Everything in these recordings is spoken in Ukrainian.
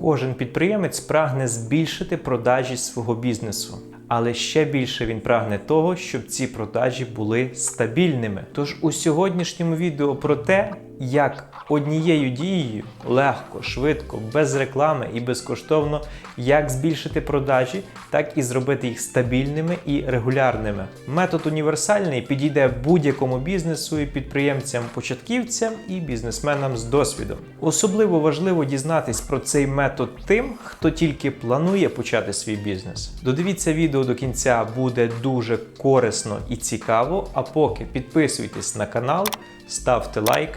Кожен підприємець прагне збільшити продажі свого бізнесу. Але ще більше він прагне того, щоб ці продажі були стабільними. Тож у сьогоднішньому відео про те, як однією дією легко, швидко, без реклами і безкоштовно, як збільшити продажі, так і зробити їх стабільними і регулярними. Метод універсальний підійде будь-якому бізнесу і підприємцям-початківцям і бізнесменам з досвідом. Особливо важливо дізнатись про цей метод тим, хто тільки планує почати свій бізнес. Додивіться відео до кінця, буде дуже корисно і цікаво. А поки підписуйтесь на канал, ставте лайк.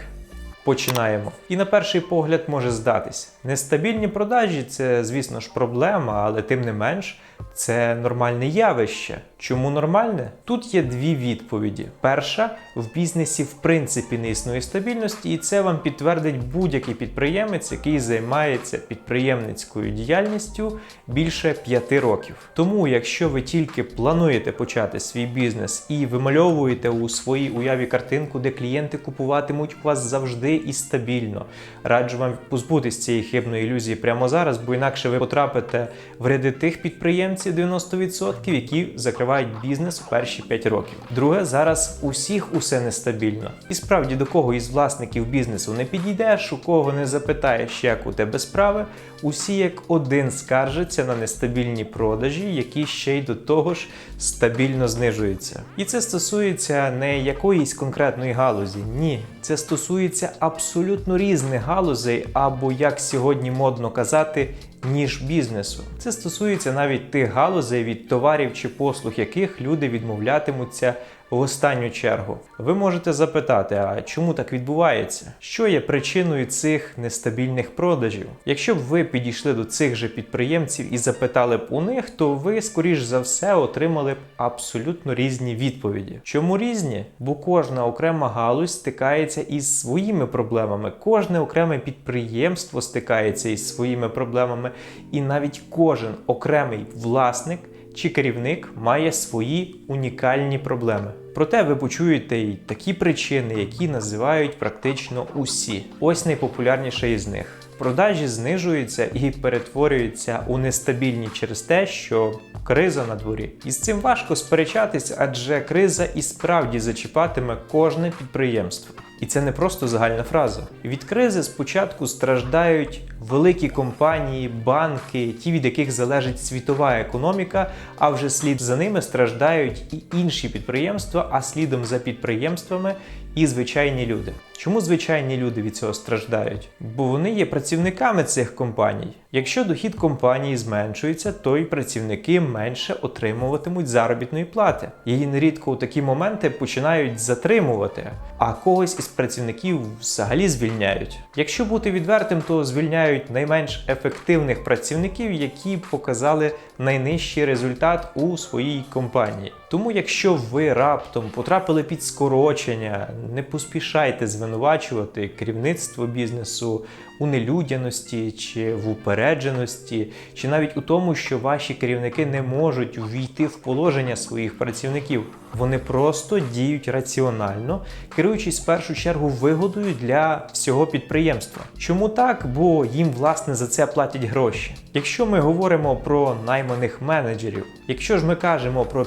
Починаємо. І на перший погляд може здатись. Нестабільні продажі це, звісно ж, проблема, але тим не менш, це нормальне явище. Чому нормальне? Тут є дві відповіді. Перша в бізнесі в принципі не існує стабільності, і це вам підтвердить будь-який підприємець, який займається підприємницькою діяльністю більше п'яти років. Тому, якщо ви тільки плануєте почати свій бізнес і вимальовуєте у своїй уяві картинку, де клієнти купуватимуть вас завжди і стабільно, раджу вам позбутися цієї хибної ілюзії прямо зараз, бо інакше ви потрапите в ряди тих підприємців 90%, які закривають бізнес у перші 5 років. Друге, зараз у всіх усе нестабільно. І справді до кого із власників бізнесу не підійдеш, у кого не запитаєш, як у тебе справи, усі як один скаржаться на нестабільні продажі, які ще й до того ж стабільно знижуються. І це стосується не якоїсь конкретної галузі, ні. Це стосується абсолютно різних галузей, або як сьогодні модно казати, ніж бізнесу. Це стосується навіть тих галузей від товарів чи послуг, яких люди відмовлятимуться в останню чергу. Ви можете запитати, а чому так відбувається? Що є причиною цих нестабільних продажів? Якщо б ви підійшли до цих же підприємців і запитали б у них, то ви, скоріш за все, отримали б абсолютно різні відповіді. Чому різні? Бо кожна окрема галузь стикається із своїми проблемами, кожне окреме підприємство стикається із своїми проблемами, і навіть кожен окремий власник чи керівник має свої унікальні проблеми. Проте ви почуєте й такі причини, які називають практично усі. Ось найпопулярніша із них. Продажі знижуються і перетворюються у нестабільні через те, що криза на дворі. І з цим важко сперечатись, адже криза і справді зачіпатиме кожне підприємство. І це не просто загальна фраза. Від кризи спочатку страждають великі компанії, банки, ті, від яких залежить світова економіка, а вже слід за ними страждають і інші підприємства, а слідом за підприємствами і звичайні люди. Чому звичайні люди від цього страждають? Бо вони є працівниками цих компаній. Якщо дохід компанії зменшується, то й працівники менше отримуватимуть заробітної плати. Її нерідко у такі моменти починають затримувати, а когось із працівників взагалі звільняють. Якщо бути відвертим, то звільняють найменш ефективних працівників, які показали найнижчий результат у своїй компанії. Тому, якщо ви раптом потрапили під скорочення, не поспішайте звинувачувати керівництво бізнесу у нелюдяності чи в упередженості, чи навіть у тому, що ваші керівники не можуть ввійти в положення своїх працівників. Вони просто діють раціонально, керуючись в першу чергу вигодою для всього підприємства. Чому так? Бо їм власне за це платять гроші. Якщо ми говоримо про найманих менеджерів, якщо ж ми кажемо про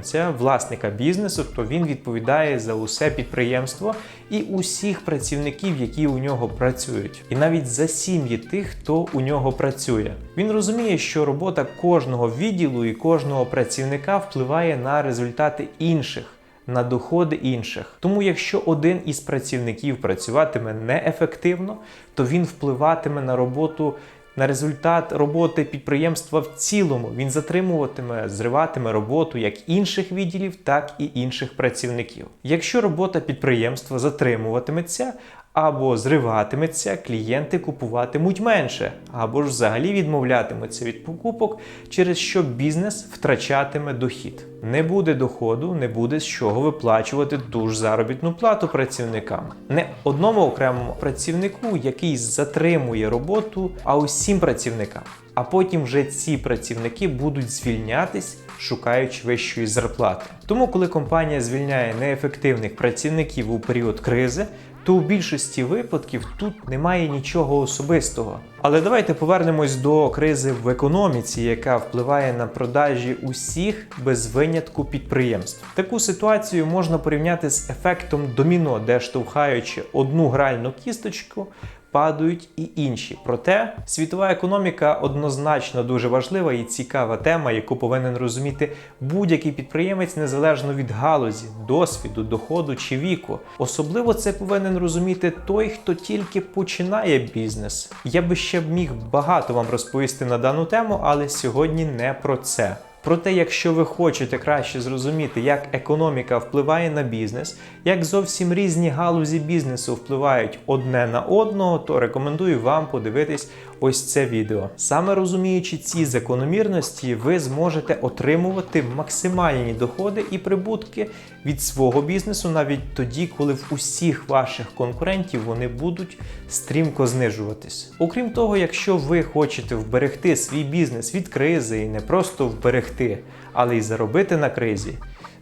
підприємця, власника бізнесу, то він відповідає за усе підприємство і усіх працівників, які у нього працюють, і навіть за сім'ї тих, хто у нього працює. Він розуміє, що робота кожного відділу і кожного працівника впливає на результати інших. На доходи інших. Тому, якщо один із працівників працюватиме неефективно, то він впливатиме на роботу, на результат роботи підприємства в цілому. Він затримуватиме, зриватиме роботу як інших відділів, так і інших працівників. Якщо робота підприємства затримуватиметься, або зриватиметься, клієнти купуватимуть менше, або ж взагалі відмовлятимуться від покупок, через що бізнес втрачатиме дохід. Не буде доходу, не буде з чого виплачувати ту ж заробітну плату працівникам. Не одному окремому працівнику, який затримує роботу, а усім працівникам. А потім вже ці працівники будуть звільнятись, шукаючи вищої зарплати. Тому, коли компанія звільняє неефективних працівників у період кризи, то у більшості випадків тут немає нічого особистого. Але давайте повернемось до кризи в економіці, яка впливає на продажі усіх без винятку підприємств. Таку ситуацію можна порівняти з ефектом доміно, де штовхаючи одну гральну кісточку. Падають і інші. Проте світова економіка однозначно дуже важлива і цікава тема, яку повинен розуміти будь-який підприємець незалежно від галузі, досвіду, доходу чи віку. Особливо це повинен розуміти той, хто тільки починає бізнес. Я би ще міг багато вам розповісти на дану тему, але сьогодні не про це. Проте, якщо ви хочете краще зрозуміти, як економіка впливає на бізнес, як зовсім різні галузі бізнесу впливають одне на одного, то рекомендую вам подивитись ось це відео. Саме розуміючи ці закономірності, ви зможете отримувати максимальні доходи і прибутки від свого бізнесу навіть тоді, коли в усіх ваших конкурентів вони будуть стрімко знижуватись. Окрім того, якщо ви хочете вберегти свій бізнес від кризи і не просто вберегти, але й заробити на кризі.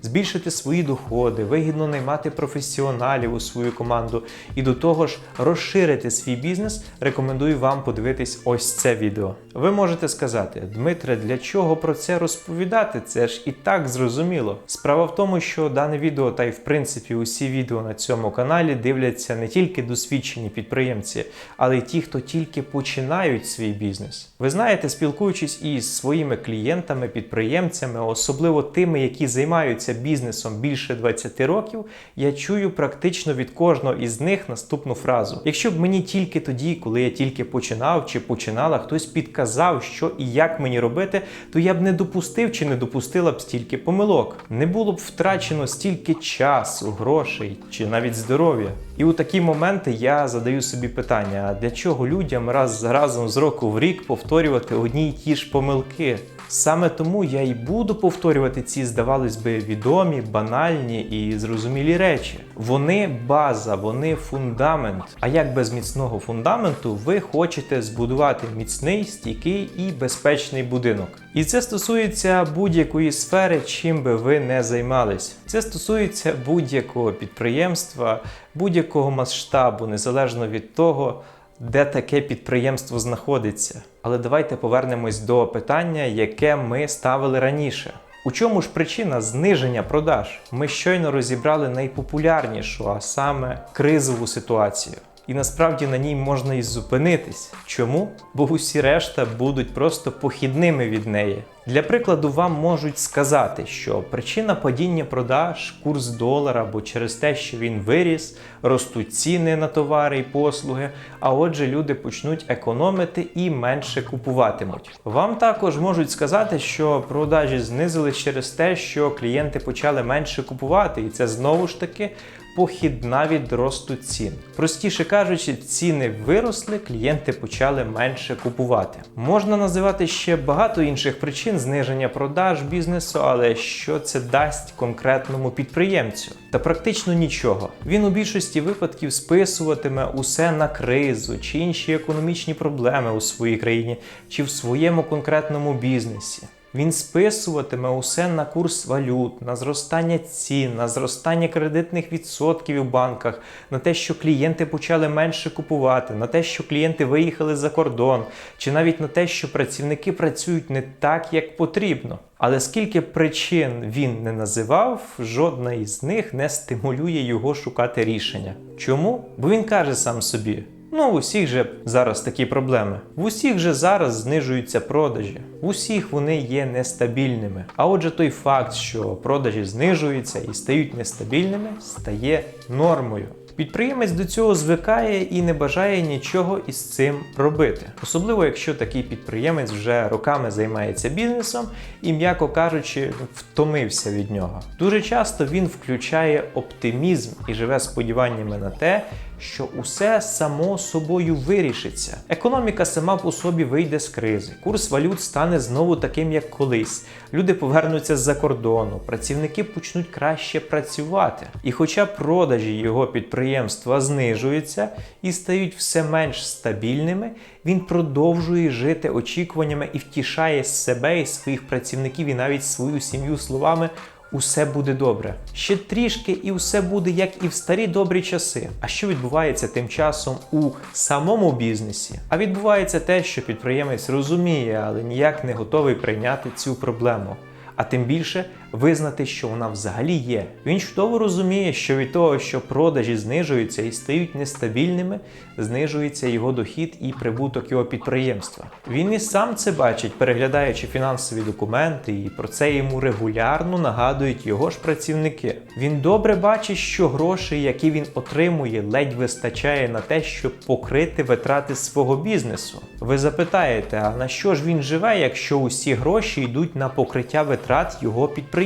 Збільшити свої доходи, вигідно наймати професіоналів у свою команду і до того ж розширити свій бізнес, рекомендую вам подивитись ось це відео. Ви можете сказати, Дмитре, для чого про це розповідати? Це ж і так зрозуміло. Справа в тому, що дане відео, та й в принципі усі відео на цьому каналі дивляться не тільки досвідчені підприємці, але й ті, хто тільки починають свій бізнес. Ви знаєте, спілкуючись із своїми клієнтами, підприємцями, особливо тими, які займаються бізнесом більше 20 років, я чую практично від кожного із них наступну фразу: якщо б мені тільки тоді, коли я тільки починав чи починала, хтось підказав, що і як мені робити, то я б не допустив чи не допустила б стільки помилок. Не було б втрачено стільки часу, грошей чи навіть здоров'я. І у такі моменти я задаю собі питання: а для чого людям раз за разом з року в рік повторювати одні й ті ж помилки? Саме тому я і буду повторювати ці, здавалось би, відомі, банальні і зрозумілі речі. Вони база, вони фундамент. А як без міцного фундаменту ви хочете збудувати міцний, стійкий і безпечний будинок? І це стосується будь-якої сфери, чим би ви не займались. Це стосується будь-якого підприємства, будь-якого масштабу, незалежно від того де таке підприємство знаходиться. Але давайте повернемось до питання, яке ми ставили раніше. У чому ж причина зниження продаж? Ми щойно розібрали найпопулярнішу, а саме кризову ситуацію. І насправді на ній можна і зупинитись. Чому? Бо усі решта будуть просто похідними від неї. Для прикладу, вам можуть сказати, що причина падіння продаж, курс долара або через те, що він виріс, ростуть ціни на товари і послуги, а отже, люди почнуть економити і менше купуватимуть. Вам також можуть сказати, що продажі знизились через те, що клієнти почали менше купувати, і це знову ж таки. Похідна від росту цін. Простіше кажучи, ціни виросли, клієнти почали менше купувати. Можна називати ще багато інших причин зниження продаж бізнесу, але що це дасть конкретному підприємцю? Та практично нічого. Він у більшості випадків списуватиме усе на кризу чи інші економічні проблеми у своїй країні, чи в своєму конкретному бізнесі. Він списуватиме усе на курс валют, на зростання цін, на зростання кредитних відсотків у банках, на те, що клієнти почали менше купувати, на те, що клієнти виїхали за кордон, чи навіть на те, що працівники працюють не так, як потрібно. Але скільки причин він не називав, жодна із них не стимулює його шукати рішення. Чому? Бо він каже сам собі. Ну, у всіх же зараз такі проблеми. В усіх же зараз знижуються продажі. В усіх вони є нестабільними. А отже, той факт, що продажі знижуються і стають нестабільними, стає нормою. Підприємець до цього звикає і не бажає нічого із цим робити. Особливо, якщо такий підприємець вже роками займається бізнесом і, м'яко кажучи, втомився від нього. Дуже часто він включає оптимізм і живе сподіваннями на те, що усе само собою вирішиться. Економіка сама по собі вийде з кризи, курс валют стане знову таким, як колись. Люди повернуться з-за кордону, працівники почнуть краще працювати. І хоча продажі його підприємства знижуються і стають все менш стабільними, він продовжує жити очікуваннями і втішає себе і своїх працівників, і навіть свою сім'ю словами. Усе буде добре. Ще трішки, і все буде як і в старі добрі часи. А що відбувається тим часом у самому бізнесі? А відбувається те, що підприємець розуміє, але ніяк не готовий прийняти цю проблему. А тим більше визнати, що вона взагалі є. Він чудово розуміє, що від того, що продажі знижуються і стають нестабільними, знижується його дохід і прибуток його підприємства. Він і сам це бачить, переглядаючи фінансові документи, і про це йому регулярно нагадують його ж працівники. Він добре бачить, що грошей, які він отримує, ледь вистачає на те, щоб покрити витрати свого бізнесу. Ви запитаєте, а на що ж він живе, якщо усі гроші йдуть на покриття витрат його підприємства?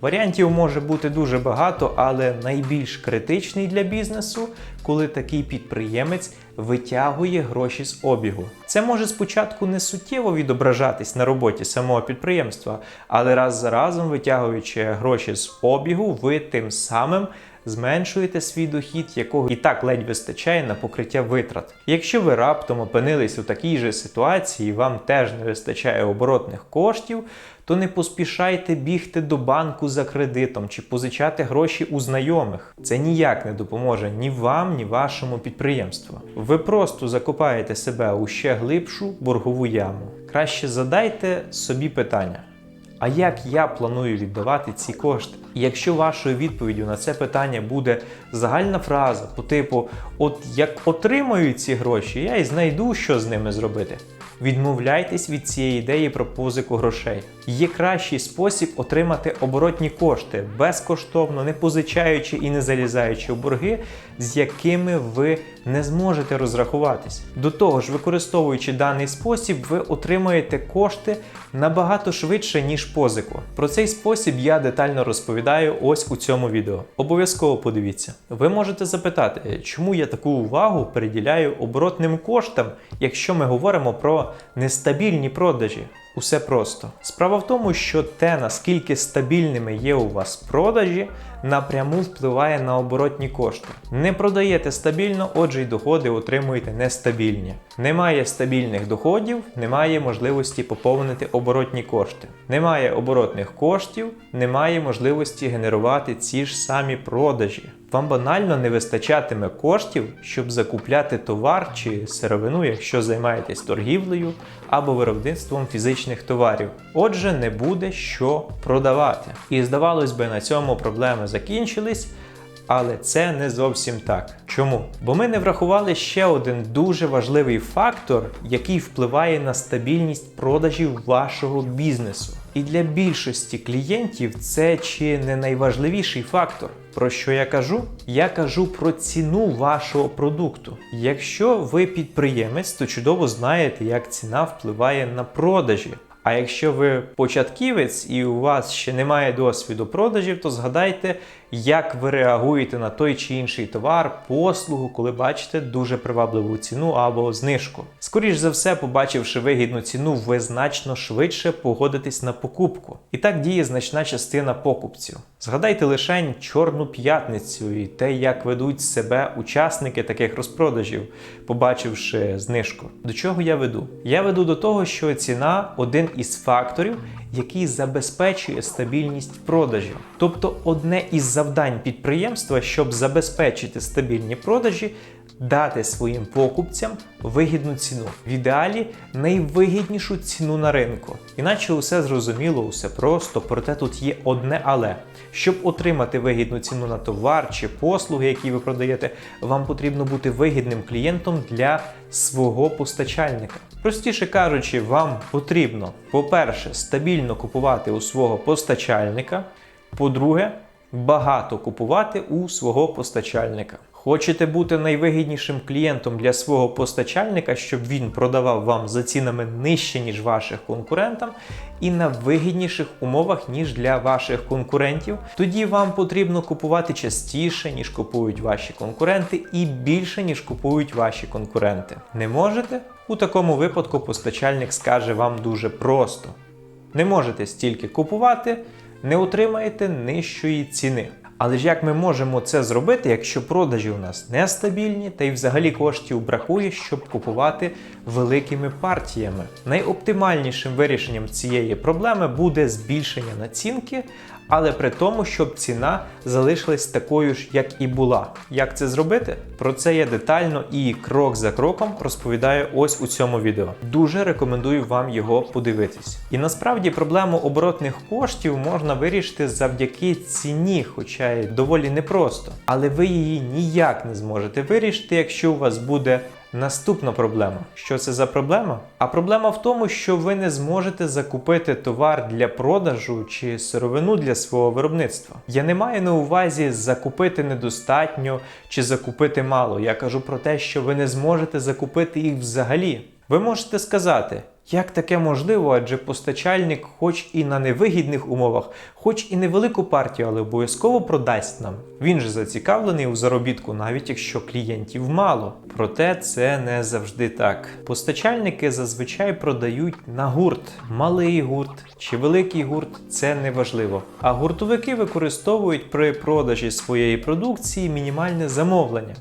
Варіантів може бути дуже багато, але найбільш критичний для бізнесу, коли такий підприємець витягує гроші з обігу. Це може спочатку не суттєво відображатись на роботі самого підприємства, але раз за разом, витягуючи гроші з обігу, ви тим самим зменшуєте свій дохід, якого і так ледь вистачає на покриття витрат. Якщо ви раптом опинились у такій же ситуації, вам теж не вистачає оборотних коштів, то не поспішайте бігти до банку за кредитом чи позичати гроші у знайомих. Це ніяк не допоможе ні вам, ні вашому підприємству. Ви просто закопаєте себе у ще глибшу боргову яму. Краще задайте собі питання. А як я планую віддавати ці кошти? І якщо вашою відповіддю на це питання буде загальна фраза по типу: От як отримаю ці гроші, я й знайду, що з ними зробити. Відмовляйтесь від цієї ідеї про позику грошей. Є кращий спосіб отримати оборотні кошти безкоштовно, не позичаючи і не залізаючи в борги, з якими ви не зможете розрахуватись. До того ж, використовуючи даний спосіб, ви отримаєте кошти набагато швидше, ніж позику. Про цей спосіб я детально розповідаю ось у цьому відео. Обов'язково подивіться. Ви можете запитати, чому я таку увагу приділяю оборотним коштам, якщо ми говоримо про нестабільні продажі. Усе просто. Справа в тому, що те, наскільки стабільними є у вас продажі, напряму впливає на оборотні кошти. Не продаєте стабільно, отже, й доходи отримуєте нестабільні. Немає стабільних доходів, немає можливості поповнити оборотні кошти. Немає оборотних коштів, немає можливості генерувати ці ж самі продажі. Вам банально не вистачатиме коштів, щоб закупляти товар чи сировину, якщо займаєтесь торгівлею або виробництвом фізичних товарів. Отже, не буде що продавати. І здавалось би, на цьому проблеми закінчились. Але це не зовсім так. Чому? Бо ми не врахували ще один дуже важливий фактор, який впливає на стабільність продажів вашого бізнесу. І для більшості клієнтів це чи не найважливіший фактор. Про що я кажу? Я кажу про ціну вашого продукту. Якщо ви підприємець, то чудово знаєте, як ціна впливає на продажі. А якщо ви початківець і у вас ще немає досвіду продажів, то згадайте, як ви реагуєте на той чи інший товар, послугу, коли бачите дуже привабливу ціну або знижку. Скоріш за все, побачивши вигідну ціну, ви значно швидше погодитесь на покупку. І так діє значна частина покупців. Згадайте лише Чорну п'ятницю і те, як ведуть себе учасники таких розпродажів, побачивши знижку. До чого я веду? Я веду до того, що ціна один із факторів, який забезпечує стабільність продажів. Тобто, одне із завдань підприємства, щоб забезпечити стабільні продажі, дати своїм покупцям вигідну ціну. В ідеалі найвигіднішу ціну на ринку. Іначе усе зрозуміло, усе просто, проте тут є одне але. Щоб отримати вигідну ціну на товар чи послуги, які ви продаєте, вам потрібно бути вигідним клієнтом для свого постачальника. Простіше кажучи, вам потрібно, по-перше, стабільно купувати у свого постачальника. По-друге, багато купувати у свого постачальника. Хочете бути найвигіднішим клієнтом для свого постачальника, щоб він продавав вам за цінами нижче, ніж ваших конкурентам, і на вигідніших умовах, ніж для ваших конкурентів. Тоді вам потрібно купувати частіше, ніж купують ваші конкуренти, і більше, ніж купують ваші конкуренти. Не можете? У такому випадку постачальник скаже вам дуже просто: не можете стільки купувати, не отримаєте нижчої ціни. Але ж як ми можемо це зробити, якщо продажі у нас нестабільні, та й взагалі коштів бракує, щоб купувати великими партіями? Найоптимальнішим вирішенням цієї проблеми буде збільшення націнки але при тому, щоб ціна залишилась такою ж, як і була. Як це зробити? Про це я детально і крок за кроком розповідаю ось у цьому відео. Дуже рекомендую вам його подивитись. І насправді проблему оборотних коштів можна вирішити завдяки ціні, хоча й доволі непросто. Але ви її ніяк не зможете вирішити, якщо у вас буде Наступна проблема. Що це за проблема? А проблема в тому, що ви не зможете закупити товар для продажу чи сировину для свого виробництва. Я не маю на увазі закупити недостатньо чи закупити мало. Я кажу про те, що ви не зможете закупити їх взагалі. Ви можете сказати, як таке можливо, адже постачальник, хоч і на невигідних умовах, хоч і невелику партію, але обов'язково продасть нам. Він же зацікавлений у заробітку, навіть якщо клієнтів мало. Проте це не завжди так. Постачальники зазвичай продають на гурт, малий гурт чи великий гурт це не важливо. А гуртовики використовують при продажі своєї продукції мінімальне замовлення.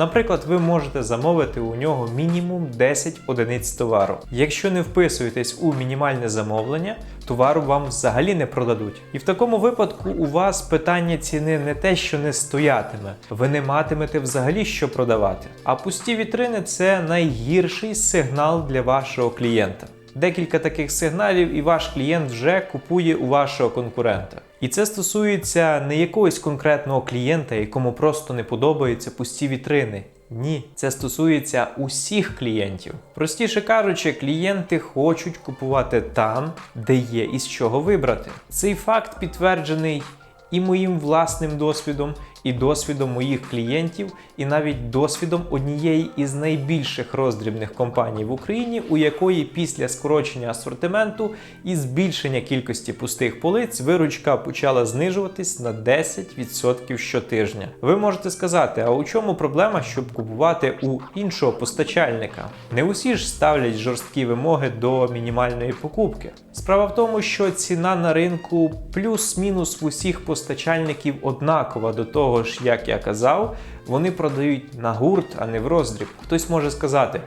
Наприклад, ви можете замовити у нього мінімум 10 одиниць товару. Якщо не вписуєтесь у мінімальне замовлення, товару вам взагалі не продадуть. І в такому випадку у вас питання ціни не те, що не стоятиме, ви не матимете взагалі що продавати. А пусті вітрини це найгірший сигнал для вашого клієнта. Декілька таких сигналів, і ваш клієнт вже купує у вашого конкурента. І це стосується не якогось конкретного клієнта, якому просто не подобаються пусті вітрини. Ні, це стосується усіх клієнтів. Простіше кажучи, клієнти хочуть купувати там, де є із чого вибрати. Цей факт підтверджений і моїм власним досвідом, і досвідом моїх клієнтів, і навіть досвідом однієї із найбільших роздрібних компаній в Україні, у якої після скорочення асортименту і збільшення кількості пустих полиць виручка почала знижуватись на 10% щотижня. Ви можете сказати, а у чому проблема, щоб купувати у іншого постачальника? Не усі ж ставлять жорсткі вимоги до мінімальної покупки. Справа в тому, що ціна на ринку плюс-мінус в усіх постачальників однакова до того того ж, як я казав, вони продають на гурт, а не в роздріб. Хтось може сказати.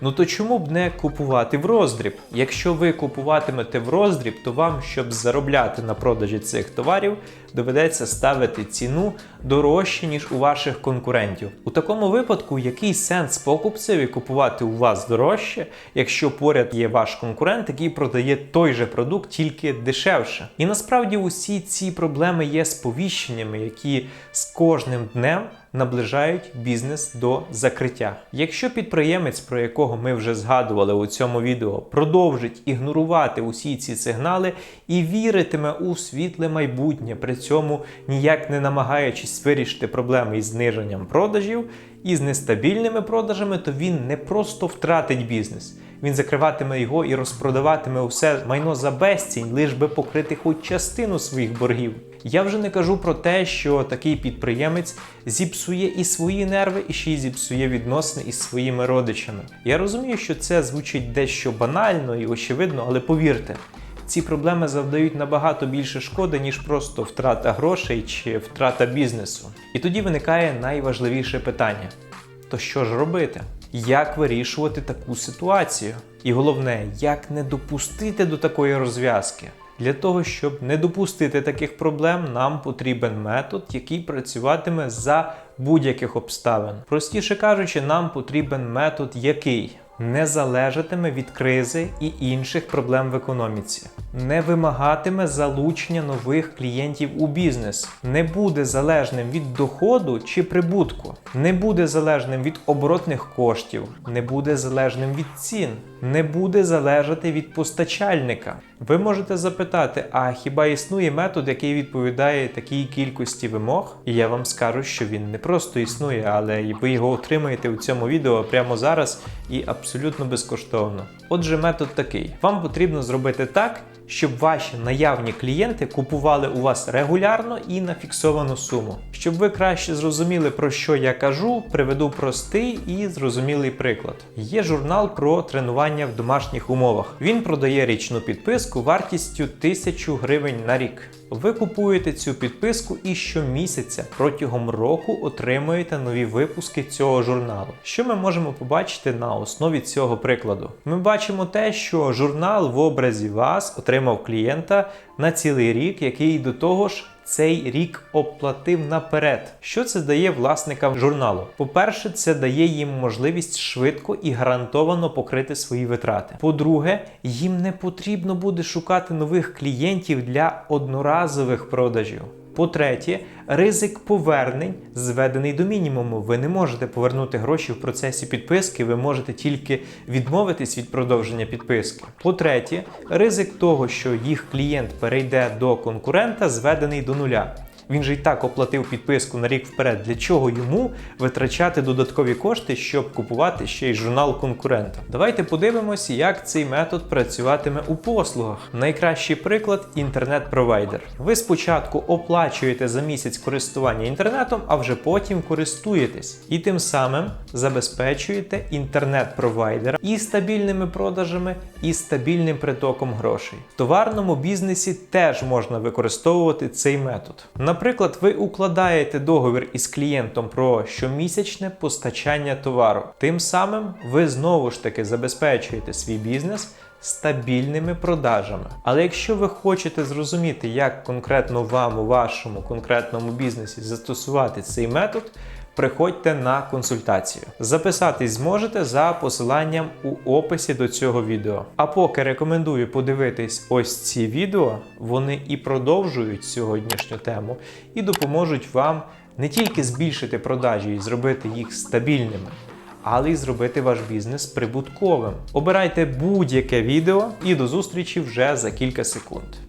Ну то чому б не купувати в роздріб? Якщо ви купуватимете в роздріб, то вам, щоб заробляти на продажі цих товарів, доведеться ставити ціну дорожче, ніж у ваших конкурентів. У такому випадку, який сенс покупцеві купувати у вас дорожче, якщо поряд є ваш конкурент, який продає той же продукт тільки дешевше? І насправді усі ці проблеми є сповіщеннями, які з кожним днем наближають бізнес до закриття. Якщо підприємець, про якого ми вже згадували у цьому відео, продовжить ігнорувати усі ці сигнали і віритиме у світле майбутнє, при цьому ніяк не намагаючись вирішити проблеми із зниженням продажів і з нестабільними продажами, то він не просто втратить бізнес. Він закриватиме його і розпродаватиме усе майно за безцінь, лиш би покрити хоч частину своїх боргів. Я вже не кажу про те, що такий підприємець зіпсує і свої нерви, і ще й зіпсує відносини із своїми родичами. Я розумію, що це звучить дещо банально і очевидно, але повірте. Ці проблеми завдають набагато більше шкоди, ніж просто втрата грошей чи втрата бізнесу. І тоді виникає найважливіше питання: то що ж робити? Як вирішувати таку ситуацію? І головне, як не допустити до такої розв'язки? Для того, щоб не допустити таких проблем, нам потрібен метод, який працюватиме за будь-яких обставин. Простіше кажучи, нам потрібен метод, який не залежатиме від кризи і інших проблем в економіці, не вимагатиме залучення нових клієнтів у бізнес, не буде залежним від доходу чи прибутку, не буде залежним від оборотних коштів, не буде залежним від цін, не буде залежати від постачальника. Ви можете запитати, а хіба існує метод, який відповідає такій кількості вимог? І я вам скажу, що він не просто існує, але ви його отримаєте у цьому відео прямо зараз і абсолютно безкоштовно. Отже, метод такий: вам потрібно зробити так, щоб ваші наявні клієнти купували у вас регулярно і на фіксовану суму. Щоб ви краще зрозуміли, про що я кажу, приведу простий і зрозумілий приклад. Є журнал про тренування в домашніх умовах. Він продає річну підписку вартістю 1000 гривень на рік. Ви купуєте цю підписку і щомісяця протягом року отримуєте нові випуски цього журналу. Що ми можемо побачити на основі цього прикладу? Ми бачимо те, що журнал в образі вас отримав клієнта на цілий рік, який до того ж цей рік оплатив наперед. Що це дає власникам журналу? По-перше, це дає їм можливість швидко і гарантовано покрити свої витрати. По-друге, їм не потрібно буде шукати нових клієнтів для одноразових продажів. По-третє, ризик повернень зведений до мінімуму. Ви не можете повернути гроші в процесі підписки, ви можете тільки відмовитись від продовження підписки. По-третє, ризик того, що їх клієнт перейде до конкурента, зведений до нуля. Він же й так оплатив підписку на рік вперед. Для чого йому витрачати додаткові кошти, щоб купувати ще й журнал конкурента? Давайте подивимося, як цей метод працюватиме у послугах. Найкращий приклад інтернет-провайдер. Ви спочатку оплачуєте за місяць користування інтернетом, а вже потім користуєтесь. І тим самим забезпечуєте інтернет-провайдера і стабільними продажами, і стабільним притоком грошей. В товарному бізнесі теж можна використовувати цей метод. Наприклад, ви укладаєте договір із клієнтом про щомісячне постачання товару. Тим самим ви знову ж таки забезпечуєте свій бізнес стабільними продажами. Але якщо ви хочете зрозуміти, як конкретно вам у вашому конкретному бізнесі застосувати цей метод, приходьте на консультацію. Записатись зможете за посиланням у описі до цього відео. А поки рекомендую подивитись ось ці відео, вони і продовжують сьогоднішню тему, і допоможуть вам не тільки збільшити продажі і зробити їх стабільними. Але й зробити ваш бізнес прибутковим. Обирайте будь-яке відео і до зустрічі вже за кілька секунд.